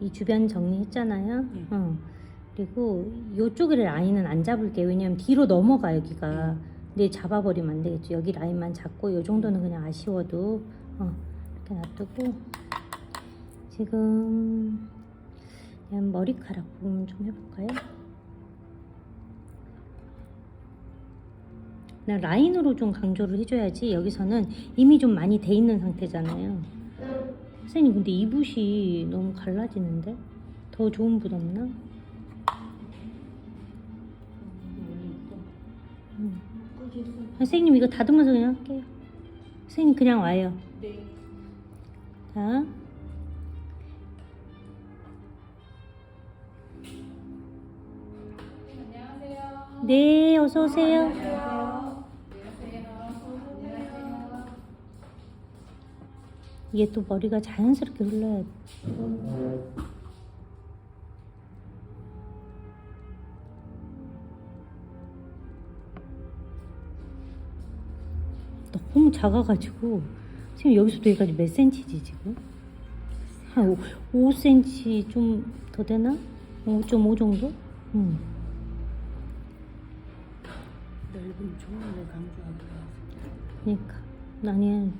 이 주변 정리했잖아요. 네. 어. 그리고 이쪽에 라인은 안 잡을게요. 왜냐면 뒤로 넘어가 여기가. 근데 잡아버리면 안 되겠죠. 여기 라인만 잡고 이 정도는 그냥 아쉬워도 어, 이렇게 놔두고 지금 그냥 머리카락 부분 좀 해볼까요? 그냥 라인으로 좀 강조를 해줘야지 여기서는 이미 좀 많이 돼 있는 상태잖아요. 선생님 근데 이 붓이 너무 갈라지는데 더 좋은 붓 없나? 음. 선생님 이거 다듬어서 그냥 할게요. 선생님 그냥 와요. 네. 자. 네, 어서 오세요. 이게 또 머리가 자연스럽게 흘러야 돼. 너무 작아가지고 지금 여기서부터 여기까지 몇 센치지 지금? 한 5, 5cm 좀 더 되나? 5.5 정도? 응. 넓은 종이를 강조하고 그러니까 나는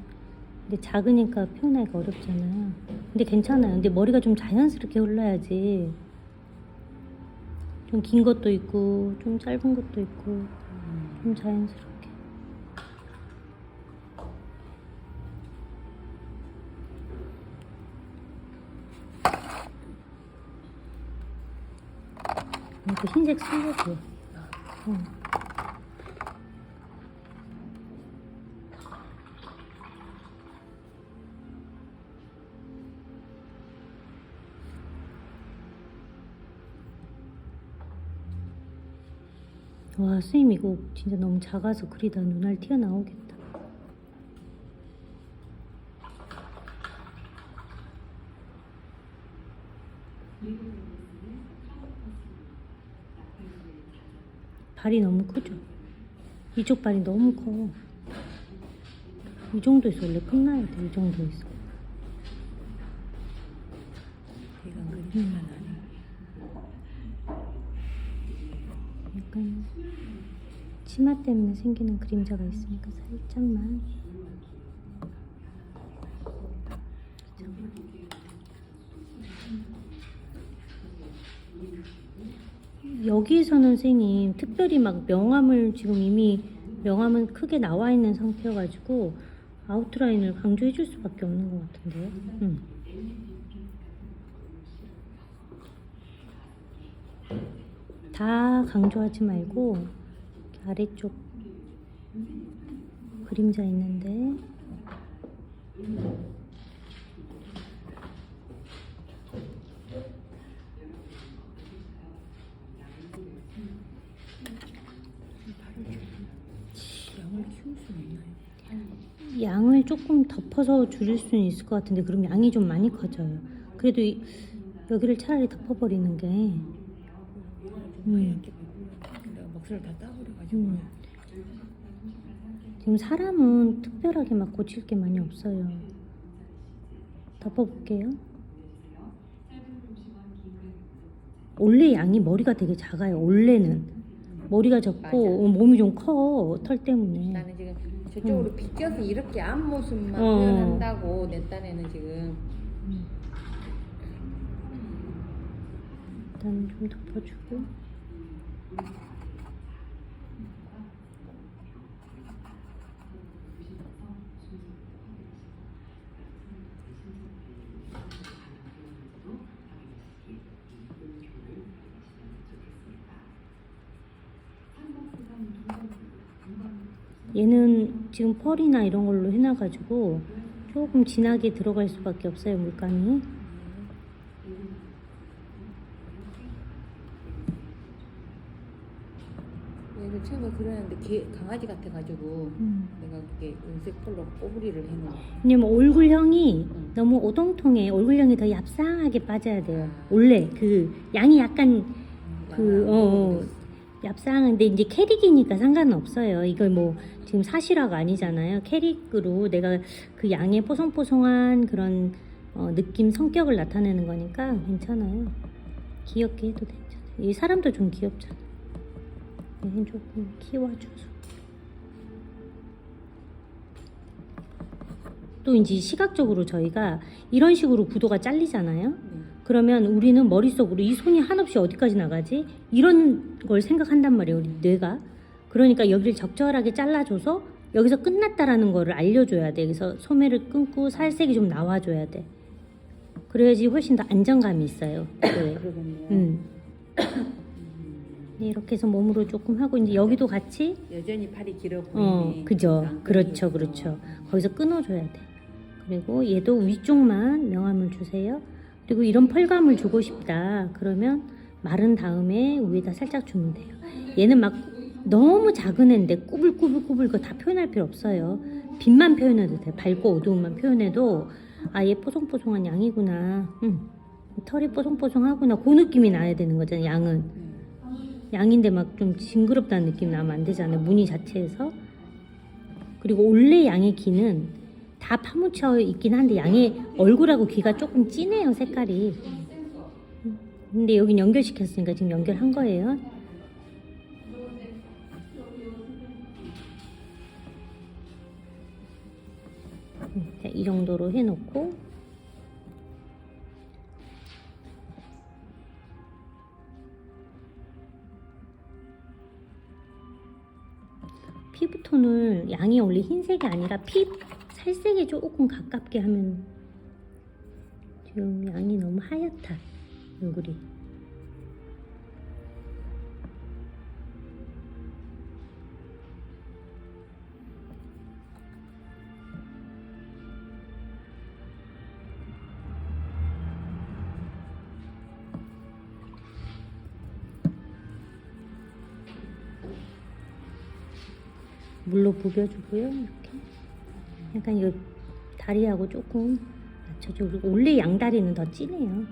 근데 작으니까 표현하기가 어렵잖아요. 근데 괜찮아요. 근데 머리가 좀 자연스럽게 흘러야지. 좀 긴 것도 있고 좀 짧은 것도 있고 좀 자연스럽게. 이거 흰색 쓰려고요. 응. 와, 선생님 이거 진짜 너무 작아서 그리다 눈알 튀어나오겠다. 발이 너무 크죠? 이쪽 발이 너무 커. 이 정도에서 원래 끝나야 돼, 이 정도에서. 이건 그림만 아니. 약간 치마 때문에 생기는 그림자가 있으니까 살짝만 여기서는 선생님 특별히 막 명암을 지금 이미 명암은 크게 나와 있는 상태여가지고 아웃라인을 강조해 줄 수밖에 없는 것 같은데요. 음. 다 강조하지 말고 아래쪽 그림자 있는데 양을 조금 덮어서 줄일 수는 있을 것 같은데 그럼 양이 좀 많이 커져요. 그래도 이- 여기를 차라리 덮어버리는 게 음. 이렇게 내가 목소리를 다 따버려가지고 음. 지금 사람은 특별하게 막 고칠 게 많이 없어요. 덮어볼게요. 원래 양이 머리가 되게 작아요. 원래는 머리가 적고 맞아. 어, 몸이 좀 커 털 때문에. 나는 지금 저쪽으로 비껴서 이렇게 앞모습만 어. 표현한다고 내 딴에는 지금 일단 좀 덮어주고. 얘는 지금 펄이나 이런 걸로 해놔가지고 조금 진하게 들어갈 수밖에 없어요 물감이. 얘를 처음에 그렸는데 개, 강아지 같아가지고 음. 내가 그게 은색 펄로 꼬부리를 해놓은 왜냐면 얼굴형이 음. 너무 오동통해. 얼굴형이 더 얍상하게 빠져야 돼요. 원래 그 양이 약간 그, 어, 어, 얍상한데 이제 캐릭이니까 상관은 없어요. 이걸 뭐 지금 사실화가 아니잖아요. 캐릭으로 내가 그 양의 뽀송뽀송한 그런 어, 느낌, 성격을 나타내는 거니까 괜찮아요. 귀엽게 해도 괜찮아요. 이 사람도 좀 귀엽잖아. 얘는 조금 키워줘서. 또 이제 시각적으로 저희가 이런 식으로 구도가 잘리잖아요. 네. 그러면 우리는 머릿속으로 이 손이 한없이 어디까지 나가지? 이런 걸 생각한단 말이에요, 우리 뇌가. 그러니까 여기를 적절하게 잘라줘서 여기서 끝났다라는 거를 알려줘야 돼. 그래서 소매를 끊고 살색이 좀 나와줘야 돼. 그래야지 훨씬 더 안정감이 있어요. 네. 그러겠네요. 음. 네, 이렇게 해서 몸으로 조금 하고 이제 여기도 같이 여전히 팔이 길어 보이네. 어, 그죠. 안 그렇죠. 그렇죠. 거기서 끊어줘야 돼. 그리고 얘도 위쪽만 명암을 주세요. 그리고 이런 펄감을 주고 싶다. 그러면 마른 다음에 위에다 살짝 주면 돼요. 얘는 막 너무 작은 애인데 꾸불꾸불꾸불 그거 다 표현할 필요 없어요. 빛만 표현해도 돼. 밝고 어두움만 표현해도 아, 얘 뽀송뽀송한 양이구나. 응. 털이 뽀송뽀송하구나. 그 느낌이 나야 되는 거잖아, 양은. 네. 양인데 막 좀 징그럽다는 느낌 나면 안 되잖아요. 무늬 자체에서. 그리고 원래 양의 귀는 다 파묻혀 있긴 한데 양의 얼굴하고 귀가 조금 진해요, 색깔이. 음, 근데 여긴 연결시켰으니까 지금 연결한 거예요. 음, 자, 이 정도로 해놓고 피부톤을 양이 원래 흰색이 아니라 피 살색에 조금 가깝게 하면 지금 양이 너무 하얗다 얼굴이. 물로 부벼주고요 이렇게 약간 이 다리하고 조금 맞춰줘. 그리고 원래 양다리는 더 진해요.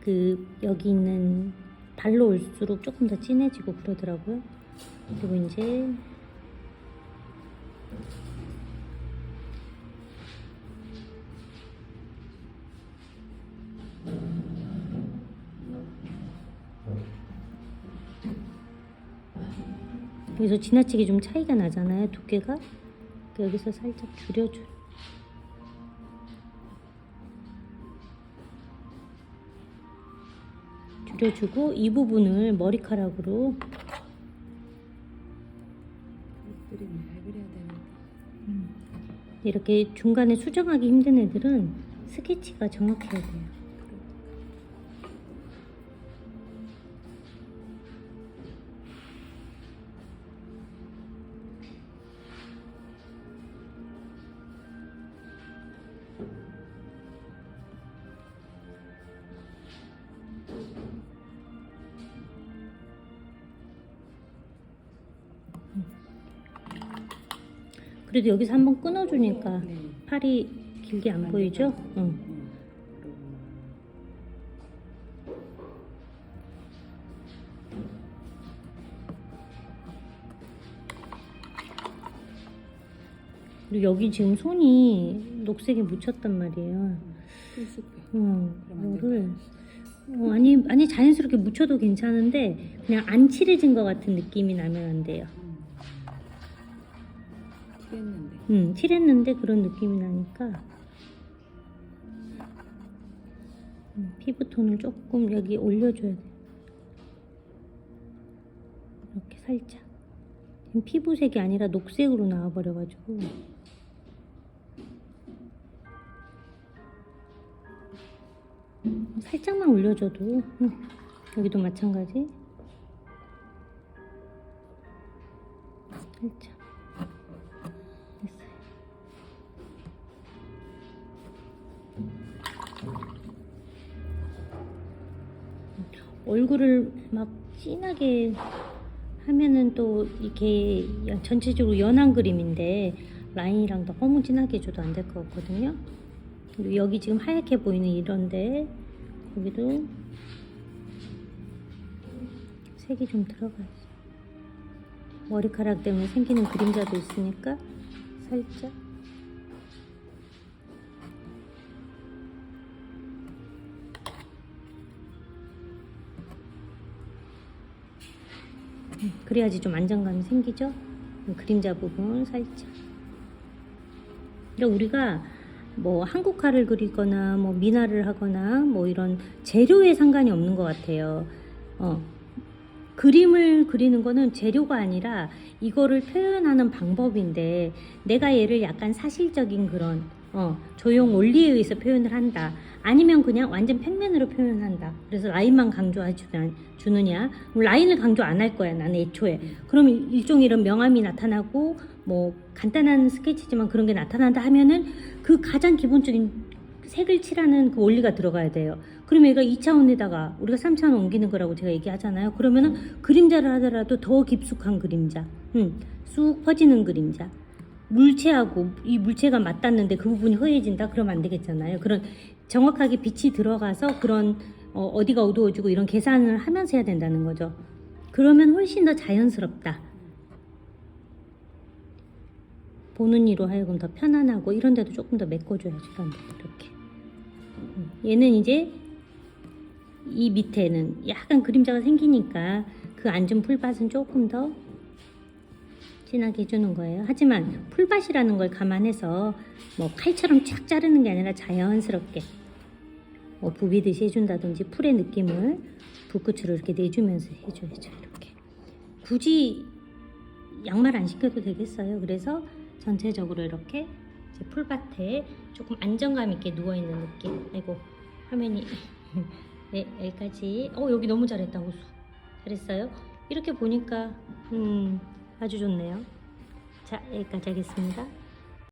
그 여기 있는 발로 올수록 조금 더 진해지고 그러더라고요. 그리고 이제 여기서 지나치게 좀 차이가 나잖아요 두께가 여기서 살짝 줄여줘 줄여주고 이 부분을 머리카락으로. 이렇게 중간에 수정하기 힘든 애들은 스케치가 정확해야 돼요 그래도 여기서 한번 끊어주니까 네. 팔이 길게 안 보이죠? 응. 네. 그리고 여기 지금 손이 녹색에 묻혔단 말이에요. 안 이거를 어, 아니 아니 자연스럽게 묻혀도 괜찮은데 그냥 안 칠해진 것 같은 느낌이 나면 안 돼요. 음. 칠했는데 그런 느낌이 나니까 음, 피부톤을 조금 여기 올려줘야 돼. 이렇게 살짝. 지금 피부색이 아니라 녹색으로 나와버려가지고. 살짝만 올려줘도 음, 여기도 마찬가지. 살짝. 얼굴을 막 진하게 하면은 또 이게 전체적으로 연한 그림인데 라인이랑 너무 진하게 줘도 안 될 것 같거든요. 그리고 여기 지금 하얗게 보이는 이런데 여기도 색이 좀 들어가야지. 머리카락 때문에 생기는 그림자도 있으니까 살짝 그래야지 좀 안정감이 생기죠. 음, 그림자 부분 살짝. 그러니까 우리가 뭐 한국화를 그리거나 뭐 미나를 하거나 뭐 이런 재료에 상관이 없는 것 같아요. 어, 그림을 그리는 거는 재료가 아니라 이거를 표현하는 방법인데 내가 얘를 약간 사실적인 그런 어, 조형 원리에 의해서 표현을 한다. 아니면 그냥 완전 평면으로 표현한다. 그래서 라인만 강조해주느냐? 라인을 강조 안 할 거야, 나는 애초에. 그럼 일종의 이런 명암이 나타나고, 뭐, 간단한 스케치지만 그런 게 나타난다 하면은 그 가장 기본적인 색을 칠하는 그 원리가 들어가야 돼요. 그러면 얘가 2차원에다가 우리가 3차원 옮기는 거라고 제가 얘기하잖아요. 그러면은 그림자를 하더라도 더 깊숙한 그림자, 음, 쑥 퍼지는 그림자. 물체하고 이 물체가 맞닿는데 그 부분이 허해진다? 그러면 안 되겠잖아요. 그런 정확하게 빛이 들어가서 그런 어, 어디가 어두워지고 이런 계산을 하면서 해야 된다는 거죠. 그러면 훨씬 더 자연스럽다. 보는 이로 하여금 더 편안하고 이런 데도 조금 더 메꿔줘야지 이렇게. 음, 얘는 이제 이 밑에는 약간 그림자가 생기니까 그 앉은 풀밭은 조금 더 진하게 해주는 거예요. 하지만 풀밭이라는 걸 감안해서 뭐 칼처럼 쫙 자르는 게 아니라 자연스럽게 뭐 부비듯이 해준다든지 풀의 느낌을 붓끝으로 이렇게 내주면서 해줘야죠. 이렇게 굳이 양말 안 신겨도 되겠어요. 그래서 전체적으로 이렇게 풀밭에 조금 안정감 있게 누워 있는 느낌. 아이고 화면이 네 여기까지. 어 여기 너무 잘했다 호수. 잘했어요. 이렇게 보니까 음 아주 좋네요. 자 여기까지 하겠습니다.